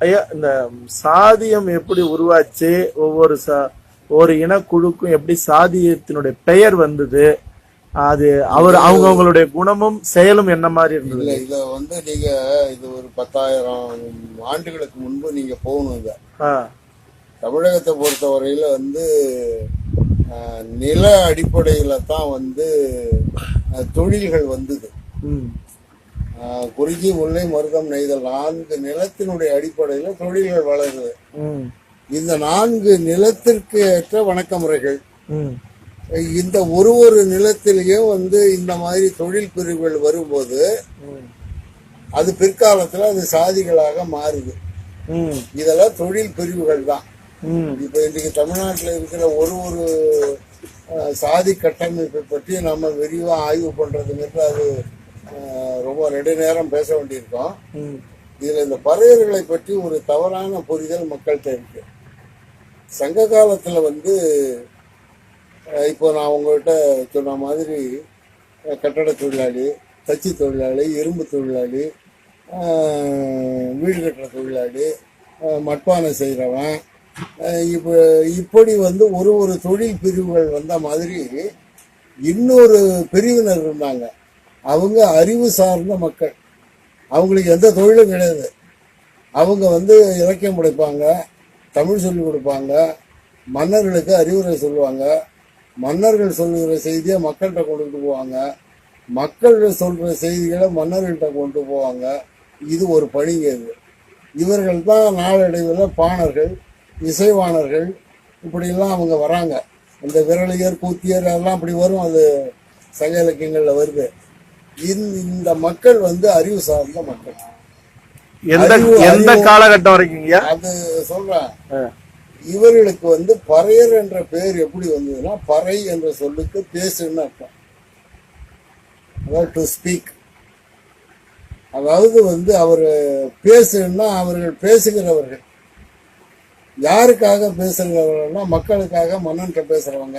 ஐயா இந்த சாதியம் எப்படி உருவாச்சு? ஒவ்வொரு சா ஒரு இனக்குழுக்கும் எப்படி சாதியத்தினுடைய பெயர் வந்தது? அது அவர் அவங்க அவங்களுடைய குணமும் செயலும் என்ன மாதிரி இருந்தது? இல்ல இத வந்து நீங்க இது ஒரு பத்தாயிரம் ஆண்டுகளுக்கு முன்பு நீங்க ஆ, தமிழகத்தை பொறுத்தவரையில வந்து அஹ், நில அடிப்படையில தான் வந்து தொழில்கள் வந்தது. குறிஞ்சி முல்லை மருதம் நெய்தல் நான்கு நிலத்தினுடைய அடிப்படையில தொழில்கள் வளருது. இந்த நான்கு நிலத்திற்கு ஏற்ற வணக்க முறைகள் ம், இந்த ஒரு ஒரு நிலத்திலையும் வந்து இந்த மாதிரி தொழில் பிரிவுகள் வரும்போது அது பிற்காலத்துல அது சாதிகளாக மாறுது. இதெல்லாம் தொழில் பிரிவுகள் தான். இப்ப இன்னைக்கு தமிழ்நாட்டில் இருக்கிற ஒரு ஒரு சாதி கட்டமைப்பை பற்றி நம்ம விரிவா ஆய்வு பண்றதுங்கிறது அது ரொம்ப நெடுநேரம் பேச வேண்டியிருக்கோம். இதுல இந்த பறையர்களை பற்றி ஒரு தவறான புரிதல் மக்கள்கிட்ட இருக்கு. சங்க காலத்துல வந்து இப்போ நான் உங்கள்கிட்ட சொன்ன மாதிரி கட்டட தொழிலாளி தச்சு தொழிலாளி இரும்பு தொழிலாளி வீடு கட்டுற தொழிலாளி மட்பானை செய்கிறவன் இப்போ இப்படி வந்து ஒரு ஒரு தொழில் பிரிவுகள் வந்த மாதிரி இன்னொரு பிரிவினர் இருந்தாங்க. அவங்க அறிவு சார்ந்த மக்கள். அவங்களுக்கு எந்த தொழிலும் கிடையாது. அவங்க வந்து இலக்கியம் படைப்பாங்க தமிழ் சொல்லிக் கொடுப்பாங்க மன்னர்களுக்கு அறிவுரை சொல்லுவாங்க. மன்னர்கள் சொல்லுகிற செய்தியை மக்கள்கிட்ட கொண்டு போவாங்க. மக்கள் சொல்கிற செய்திகளை மன்னர்கள்ட்ட கொண்டு போவாங்க. இது ஒரு பணிங்க இது. இவர்கள் தான் நாளடைவில் பாணர்கள் இசைவாணர்கள் இப்படியெல்லாம் அவங்க வராங்க. இந்த விரலியர் கூத்தியர் எல்லாம் அப்படி வரும். அது சங்க இலக்கியங்களில் வருது. இந்த- மக்கள் வந்து அறிவு சார்ந்த மக்கள். எந்த எந்த காலகட்டம் வரைக்கும் அது சொல்றேன். இவர்களுக்கு வந்து பறையர் என்ற பெயர் எப்படி வந்ததுன்னா பறை என்ற சொல்லுக்கு பேசுன்னு அர்த்தம். அதாவது டு ஸ்பீக் அதாவது வந்து அவர் பேசுன்னா அவர்கள் பேசுகிறவர்கள். யாருக்காக பேசுகிறவர்கள்னா மக்களுக்காக மன்னன்கிட்ட பேசுறவங்க.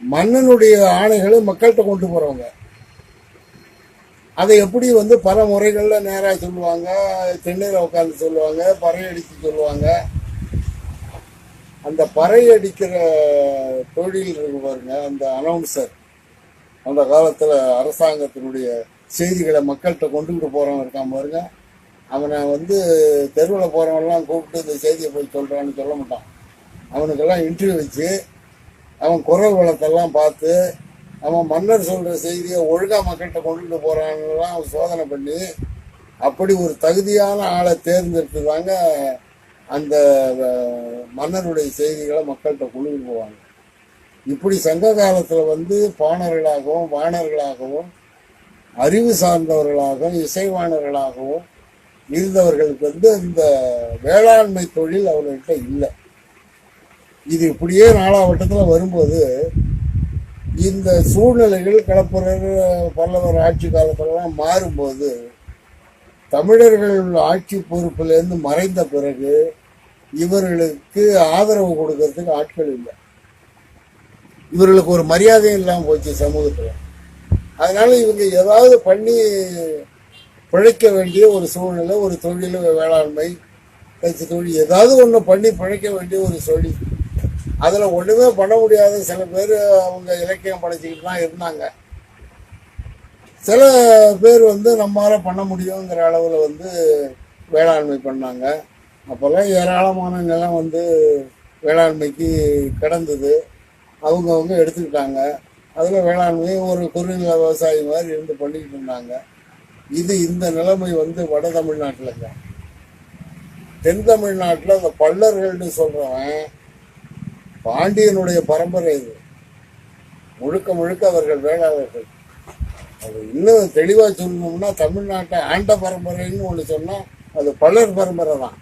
மன்னனுடைய ஆணைகளை மக்கள்கிட்ட கொண்டு போகிறவங்க அதை எப்படி வந்து பல முறைகளில் நேராக சொல்லுவாங்க தென்னையில் உட்காந்து சொல்லுவாங்க பறை அடித்து சொல்லுவாங்க. அந்த பறை அடிக்கிற தொழில் இருக்கு பாருங்க அந்த அனௌன்சர் அந்த காலத்தில் அரசாங்கத்தினுடைய செய்திகளை மக்கள்கிட்ட கொண்டுகிட்டு போகிறவன் இருக்கான் பாருங்க. அவனை வந்து தெருவில் போகிறவன்லாம் கூப்பிட்டு இந்த செய்தியை போய் சொல்கிறான்னு சொல்ல மாட்டான். அவனுக்கெல்லாம் இன்டர்வியூ வச்சு அவன் குரல் வளத்தெல்லாம் பார்த்து அவன் மன்னர் சொல்ற செய்தியை ஒழுங்கா மக்கள்கிட்ட கொண்டுட்டு போகிறாங்கலாம் அவன் சோதனை பண்ணி அப்படி ஒரு தகுதியான ஆளை தேர்ந்தெடுத்து தாங்க அந்த மன்னருடைய செய்திகளை மக்கள்கிட்ட கொண்டுட்டு போவாங்க. இப்படி சங்க காலத்தில் வந்து பாணர்களாகவும் வாணர்களாகவும் அறிவு சார்ந்தவர்களாகவும் இசைவாணர்களாகவும் இருந்தவர்களுக்கு வந்து இந்த வேளாண்மை தொழில் அவர்கள்ட்ட இல்லை. இது இப்படியே நாலாவட்டத்தில் வரும்போது இந்த சூழ்நிலைகள் களப்பிரர் பல்லவர் ஆட்சி காலத்திலலாம் மாறும்போது தமிழர்கள் ஆட்சி பொறுப்பிலேருந்து மறைந்த பிறகு இவர்களுக்கு ஆதரவு கொடுக்கறதுக்கு ஆட்கள் இல்லை. இவர்களுக்கு ஒரு மரியாதையும் இல்லாமல் போச்சு சமூகத்தில். அதனால இவங்க ஏதாவது பண்ணி பிழைக்க வேண்டிய ஒரு சூழ்நிலை ஒரு தொழில் வேளாண்மை கட்சி தொழில் ஏதாவது ஒன்று பண்ணி பிழைக்க வேண்டிய ஒரு தொழில் அதில் ஒன்றுமே பண்ண முடியாத. சில பேர் அவங்க இலக்கியம் படைச்சிக்கிட்டு தான் இருந்தாங்க. சில பேர் வந்து நம்மளால் பண்ண முடியுங்கிற அளவில் வந்து வேளாண்மை பண்ணாங்க. அப்போல்லாம் ஏராளமான நிலம் வந்து வேளாண்மைக்கு கிடந்தது. அவங்கவுங்க எடுத்துக்கிட்டாங்க. அதில் வேளாண்மை ஒரு குறுநில விவசாயி மாதிரி இருந்து பண்ணிக்கிட்டு இருந்தாங்க. இது இந்த நிலைமை வந்து வட தமிழ்நாட்டில்ங்க. தென் தமிழ்நாட்டில் அந்த பல்லர்கள்னு சொல்கிறவன் பாண்டியனுடைய பரம்பரை இது. முழுக்க முழுக்க அவர்கள் வேளாளர்கள். அது இன்னும் தெளிவாக சொல்லணும்னா தமிழ்நாட்டை ஆண்ட பரம்பரைன்னு ஒன்று சொன்னால் அது பல்லர் பரம்பரை தான்.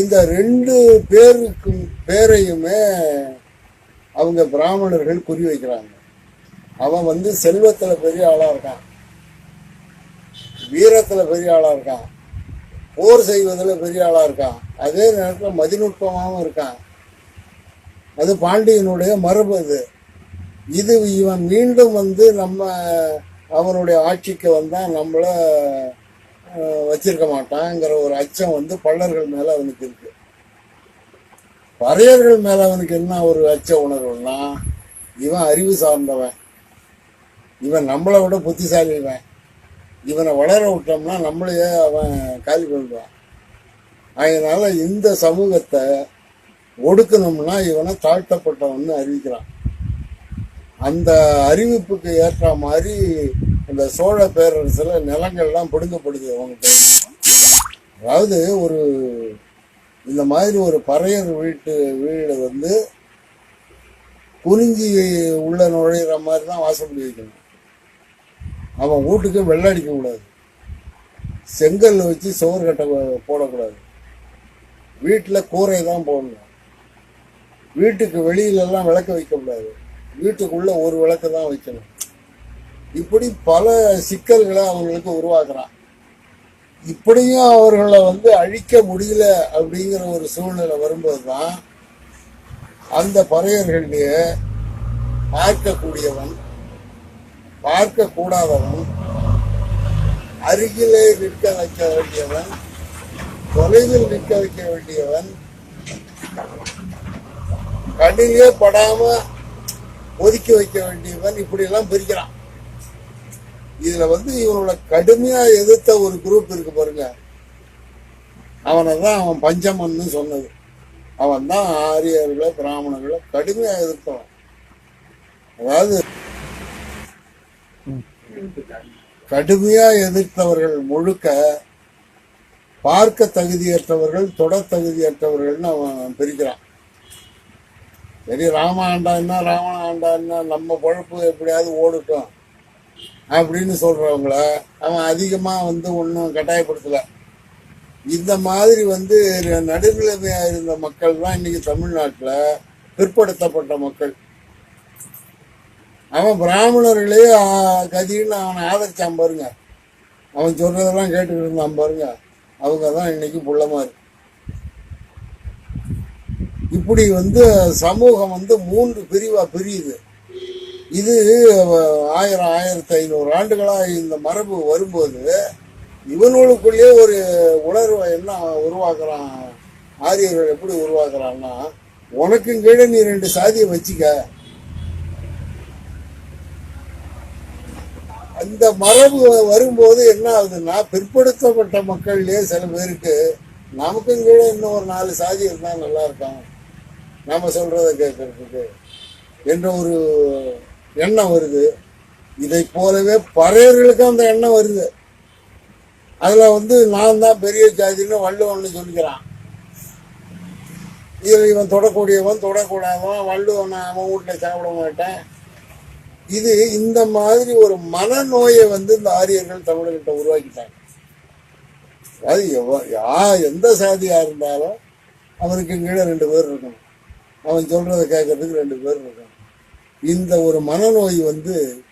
இந்த ரெண்டு பேருக்கும் பேரையுமே அவங்க பிராமணர்கள் குறி வைக்கிறாங்க. அவன் வந்து செல்வத்துல பெரிய ஆளா இருக்கான். வீரத்துல பெரிய ஆளா இருக்கான். போர் செய்வதில் பெரிய ஆளாக இருக்கான். அதே நேரத்தில் மதிநுட்பமாகவும் இருக்கான். அது பாண்டியனுடைய மரபு அது. இது இவன் மீண்டும் வந்து நம்ம அவனுடைய ஆட்சிக்கு வந்தால் நம்மளை வச்சிருக்க மாட்டாங்கிற ஒரு அச்சம் வந்து பல்லர்கள் மேலே அவனுக்கு இருக்கு. பறையர்கள் மேலே அவனுக்கு என்ன ஒரு அச்ச உணர்வுன்னா இவன் அறிவு சார்ந்தவன். இவன் நம்மளை விட புத்திசாலிவன். இவனை வளர விட்டோம்னா நம்மளையே அவன் காலி பண்ணுவான் அதனால இந்த சமூகத்தை ஒடுக்கணும்னா இவனை தாழ்த்தப்பட்டவன்னு அறிவிக்கிறான். அந்த அறிவிப்புக்கு ஏற்ற மாதிரி இந்த சோழ பேரரசில் நிலங்கள்லாம் பிடுங்கப்படுது அவங்ககிட்ட அதாவது ஒரு இந்த மாதிரி ஒரு பறையர் வீட்டு வீடு வந்து குறிஞ்சி உள்ள நுழையிற மாதிரி தான் வாசப்படி வைக்கணும் அவன் வீட்டுக்கு வெள்ளை அடிக்க கூடாது. செங்கல் வச்சு சோறு கட்ட போடக்கூடாது. வீட்டில் கூரை தான் போடணும். வீட்டுக்கு வெளியிலலாம் விளக்க வைக்கக்கூடாது வீட்டுக்குள்ள ஒரு விளக்கு தான் வைக்கணும். இப்படி பல சிக்கல்களை அவங்களுக்கு உருவாக்குறான். இப்படியும் அவர்களை வந்து அழிக்க முடியல அப்படிங்கிற ஒரு சூழ்நிலை வரும்போது தான் அந்த பறையர்களிடையே பார்க்கக்கூடியவன் பார்க்க கூடாதவன் அருகிலே நிற்க வைக்க வேண்டியவன் தொலைவில் நிற்க வைக்க வேண்டியவன் கண்ணிலே படாம ஒதுக்கி வைக்க வேண்டியவன் இப்படி எல்லாம் பிரிக்கிறான். இதுல வந்து இவனோட கடுமையா எதிர்த்த ஒரு குரூப் இருக்கு பாருங்க. அவனை தான் அவன் பஞ்சமன்னு சொன்னது. அவன் தான் ஆரியர்களை பிராமணர்களை கடுமையா எதிர்த்தவன். அதாவது கடுமையா எதிர்த்தவர்கள் முழுக்க பார்க்க தகுதியற்றவர்கள் தொட தகுதியற்றவர்கள்னு அவன் பிரிக்கிறான். சரி ராம ஆண்டா என்ன ராவண ஆண்டா என்ன நம்ம பொழப்பு எப்படியாவது ஓடட்டும் அப்படின்னு சொல்றவங்கள அவன் அதிகமா வந்து ஒன்றும் கட்டாயப்படுத்தல. இந்த மாதிரி வந்து நடுநிலைமையாக இருந்த மக்கள் தான் இன்னைக்கு தமிழ்நாட்டில் பிற்படுத்தப்பட்ட மக்கள். அவன் பிராமணர்களே கதின்னு அவனை ஆதரிச்சான் பாருங்க. அவன் சொல்றதெல்லாம் கேட்டுக்கிட்டு இருந்தான் பாருங்க. அவங்க தான் இன்னைக்கு புள்ளமாரு இப்படி வந்து சமூகம் வந்து மூன்று பிரிவா பிரியுது. இது ஆயிரம் ஆயிரத்தி ஐநூறு ஆண்டுகளா இந்த மரபு வரும்போது இவனுக்குள்ளேயே ஒரு உணர்வை என்ன உருவாக்குறான்? ஆரியர்கள் எப்படி உருவாக்குறான்னா உனக்கும் கீழே நீ ரெண்டு சாதியை வச்சுக்க. அந்த மரபு வரும்போது என்ன ஆகுதுன்னா பிற்படுத்தப்பட்ட மக்கள்லேயே சில பேருக்கு நமக்கும் கீழே இன்னும் ஒரு நாலு சாதி இருந்தால் நல்லா இருக்கும். நம்ம சொல்கிறத கேட்கறதுக்கு என்ற ஒரு எண்ணம் வருது. இதை போலவே பறையர்களுக்கும் அந்த எண்ணம் வருது. அதில் வந்து நான் தான் பெரிய ஜாதின்னு வள்ளுவன்னு சொல்லிக்கிறான். இதில் இவன் தொடக்கூடியவன் தொடக்கூடாதவன் வள்ளுவன் அவன் வீட்டில் சாப்பிட மாட்டேன். இது இந்த மாதிரி ஒரு மனநோயை வந்து இந்த ஆரியர்கள் தமிழர்கிட்ட உருவாக்கிட்டாங்க. அது எவ- யா எந்த சாதியா இருந்தாலும் அவனுக்கு கீழே ரெண்டு பேர் இருக்கணும். அவன் சொல்றதை கேட்கறதுக்கு ரெண்டு பேர் இருக்கணும். இந்த ஒரு மனநோய் வந்து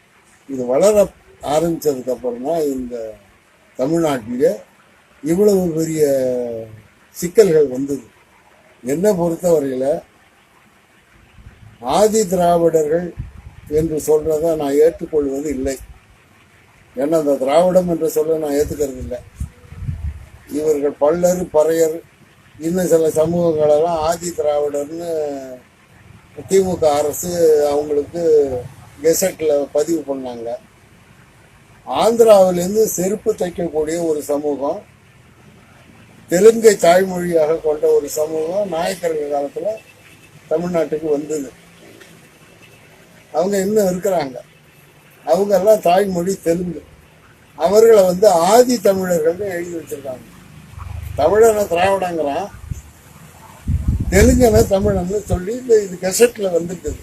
இது வளர ஆரம்பிச்சதுக்கு அப்புறம் தான் இந்த தமிழ்நாட்டிலே இவ்வளவு பெரிய சிக்கல்கள் வந்தது. என்னை பொறுத்தவரையில் ஆதி திராவிடர்கள் என்று சொல்றதை நான் ஏற்றுக்கொள்வது இல்லை. ஏன்னா அந்த திராவிடம் என்று சொல்ல நான் ஏற்றுக்கிறது இல்லை. இவர்கள் பல்லர் பறையர் இன்னும் சில சமூகங்களெல்லாம் ஆதி திராவிடர்னு திமுக அரசு அவங்களுக்கு கெசட்டில் பதிவு பண்ணாங்க. ஆந்திராவிலேருந்து செருப்பு தைக்கக்கூடிய ஒரு சமூகம் தெலுங்கை தாய்மொழியாக கொண்ட ஒரு சமூகம் நாயக்கர்கள் காலத்தில் தமிழ்நாட்டுக்கு வந்தது. அவங்க இன்னும் இருக்கிறாங்க. அவங்க எல்லாம் தாய்மொழி தெலுங்கு. அவர்களை வந்து ஆதி தமிழர்கள்னு எழுதி வச்சிருக்காங்க. தமிழனை திராவிடங்கிறான். தெலுங்கனை தமிழன்னு சொல்லி இந்த இது கெசட்டில் வந்துட்டுது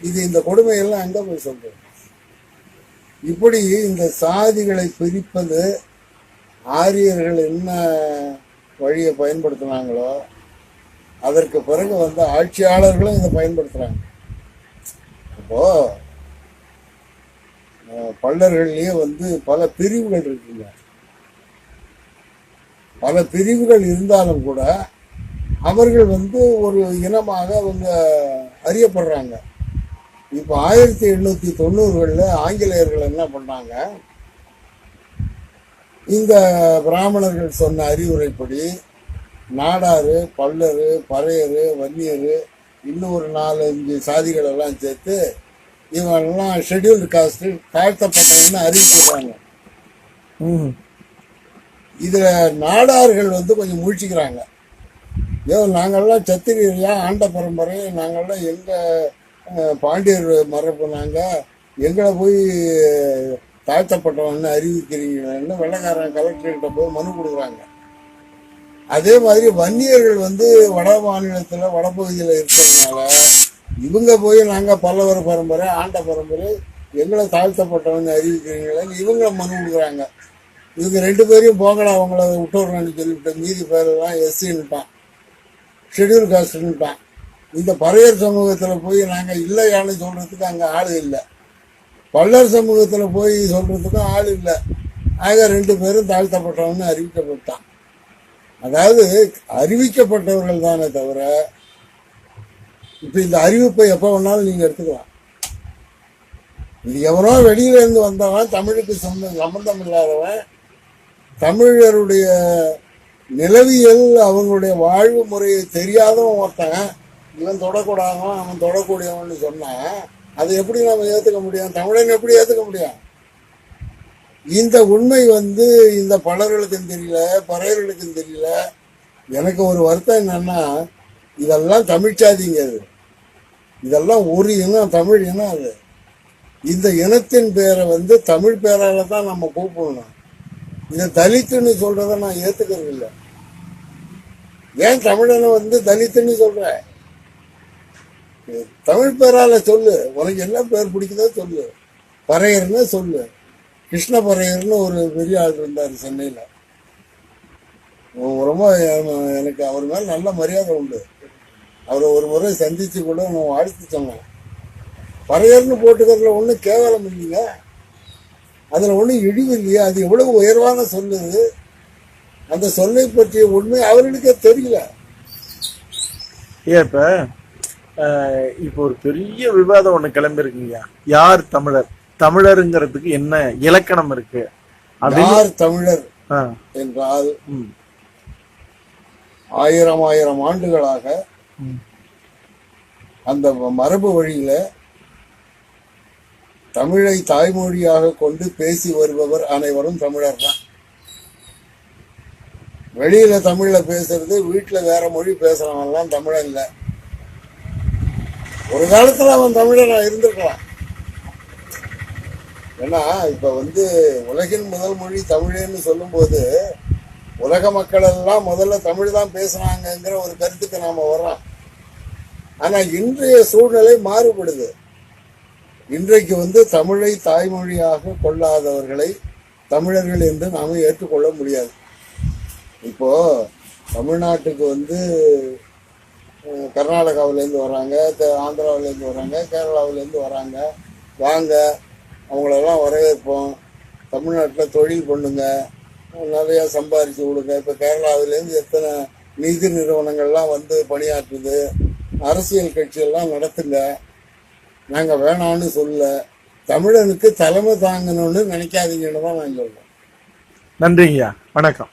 இது இந்த கொடுமையெல்லாம் அங்கே போய் சொல்றது இப்படி இந்த சாதிகளை பிரிப்பது ஆரியர்கள் என்ன வழியை பயன்படுத்தினாங்களோ அதற்கு பிறகு வந்து ஆட்சியாளர்களும் இதை பயன்படுத்துகிறாங்க இப்போ பல்லர்கள்லயே வந்து பல பிரிவுகள் இருக்குங்க. பல பிரிவுகள் இருந்தாலும் கூட அவர்கள் வந்து ஒரு இனமாக அவங்க அறியப்படுறாங்க. இப்போ ஆயிரத்தி எண்ணூத்தி தொண்ணூறுகளில் ஆங்கிலேயர்கள் என்ன பண்ணாங்க? இந்த பிராமணர்கள் சொன்ன அறிவுரைப்படி நாடாறு பல்லரு பறையரு வன்னியரு இன்னும் ஒரு நாலு அஞ்சு சாதிகள் எல்லாம் சேர்த்து இவங்கெல்லாம் ஷெட்யூல்டு காஸ்ட் தாழ்த்தப்பட்டவன்னு அறிவிக்கிறாங்க ம் இதுல நாடார்கள் வந்து கொஞ்சம் முழிச்சுக்கிறாங்க. ஏதோ நாங்கள்லாம் சத்திரியர்களா ஆண்ட பரம்பரை நாங்கள்லாம் எங்க அஹ், பாண்டியர் மரபு நாங்க எங்களை போய் தாழ்த்தப்பட்டவன்னு அறிவிக்கிறீங்கன்னு வெள்ளக்காரன் கலெக்டர்கிட்ட போய் மனு கொடுக்குறாங்க. அதே மாதிரி வன்னியர்கள் வந்து வட மாநிலத்தில் வடபகுதியில் இருக்கிறதுனால இவங்க போய் நாங்கள் பல்லவர் பரம்பரை ஆண்ட பரம்பரை எங்களை தாழ்த்தப்பட்டவங்க அறிவிக்கிறீங்களேன்னு இவங்க மனு கொடுக்குறாங்க. இவங்க ரெண்டு பேரையும் போங்கடா அவங்கள விட்டுறோம்னு சொல்லிவிட்டு மீதி பேரெல்லாம் எஸ்சின்னுட்டான் ஷெடியூல் காஸ்ட்னுட்டான் இந்த பறையர் சமூகத்தில் போய் நாங்கள் இல்லையான்னு சொல்கிறதுக்கு அங்கே ஆள் இல்லை. பல்லர் சமூகத்தில் போய் சொல்கிறதுக்கும் ஆள் இல்லை. ஆக ரெண்டு பேரும் தாழ்த்தப்பட்டவன்னு அறிவிக்கப்பட்டான். அதாவது அறிவிக்கப்பட்டவர்கள் தானே தவிர இப்போ இந்த அறிவிப்பை எப்போ வேணாலும் நீங்கள் எடுத்துக்கலாம். இது எவனோ வெளியில இருந்து வந்தவன் தமிழுக்கு சொந்த சம்பந்தம் இல்லாதவன் தமிழருடைய நிலவியல் அவங்களுடைய வாழ்வு முறையை தெரியாதவன் ஒருத்தன் இவன் தொடக்கூடாதவன் அவன் தொடக்கூடியவன் சொன்னான் அதை எப்படி நம்ம ஏத்துக்க முடியும்? தமிழன் எப்படி ஏத்துக்க முடியும்? இந்த உண்மை வந்து இந்த பலர்களுக்கும் தெரியல பறையர்களுக்கும் தெரியல. எனக்கு ஒரு வருத்தம் என்னன்னா இதெல்லாம் தமிழ்ச்சாதிங்க அது. இதெல்லாம் ஒரு இனம் தமிழ் இனம் அது. இந்த இனத்தின் பேரை வந்து தமிழ் பேரால தான் நம்ம கூப்பிடணும். இதை தலித்துன்னு சொல்றத நான் ஏத்துக்கிறது இல்லை. ஏன் தமிழனை வந்து தலித்துன்னு சொல்ற? தமிழ் பேரால சொல்லு. உனக்கு என்ன பேர் பிடிக்குதோ சொல்லு. பறையர்னு சொல்லு. கிருஷ்ண பறையர்னு ஒரு பெரிய ஆள் இருந்தார் சென்னையில். ரொம்ப எனக்கு அவர் மேலே நல்ல மரியாதை உண்டு. அவரை ஒரு முறை சந்தித்து கூட நான் வாழ்த்து சொன்னேன். பறையர்னு போட்டுக்கிறதுல ஒன்றும் கேவலம் இல்லைங்க. அதில் ஒன்றும் இழிவு இல்லையா அது எவ்வளவு உயர்வான சொல்லுது அந்த சொல்லை பற்றிய உண்மை அவர்களுக்கே தெரியல. ஏன் இப்போ இப்போ ஒரு பெரிய விவாதம் ஒன்று கிளம்பிருக்குங்க யார் தமிழர்? தமிழருங்கிறதுக்கு என்ன இலக்கணம் இருக்கு? யார் தமிழர் என்றால் ஆயிரம் ஆயிரம் ஆண்டுகளாக. அந்த மரபு வழியில தமிழை தாய்மொழியாக கொண்டு பேசி வருபவர் அனைவரும் தமிழர் தான். வெளியில தமிழ்ல பேசுறது வீட்டுல வேற மொழி பேசுறவன் எல்லாம் தமிழன் இல்ல. ஒரு காலத்துல அவன் தமிழனா இருந்திருக்கலாம். ஏன்னா இப்போ வந்து உலகின் முதல் மொழி தமிழேன்னு சொல்லும்போது உலக மக்கள் எல்லாம் முதல்ல தமிழ் தான் பேசுனாங்கங்கிற ஒரு கருத்துக்கு நாம் வர்றோம். ஆனால் இன்றைய சூழ்நிலை மாறுபடுது. இன்றைக்கு வந்து தமிழை தாய்மொழியாக கொள்ளாதவர்களை தமிழர்கள் என்று நாம் ஏற்றுக்கொள்ள முடியாது. இப்போ தமிழ்நாட்டுக்கு வந்து கர்நாடகாவிலேருந்து வராங்க த- ஆந்திராவிலேருந்து வராங்க கேரளாவிலேருந்து வராங்க வாங்க அவங்களெல்லாம் வரவேற்போம். தமிழ்நாட்டில் தொழில் பண்ணுங்க. நிறையா சம்பாரித்து கொடுங்க. இப்போ கேரளாவிலேருந்து எத்தனை நிதி நிறுவனங்கள்லாம் வந்து பணியாற்றுது. அரசியல் கட்சியெல்லாம் நடத்துங்க. நாங்கள் வேணான்னு சொல்ல. தமிழனுக்கு தலைமை தாங்கணும்னு நினைக்காதீங்கன்னு தான் நான் சொல்கிறேன் நன்றிங்கய்யா. வணக்கம்.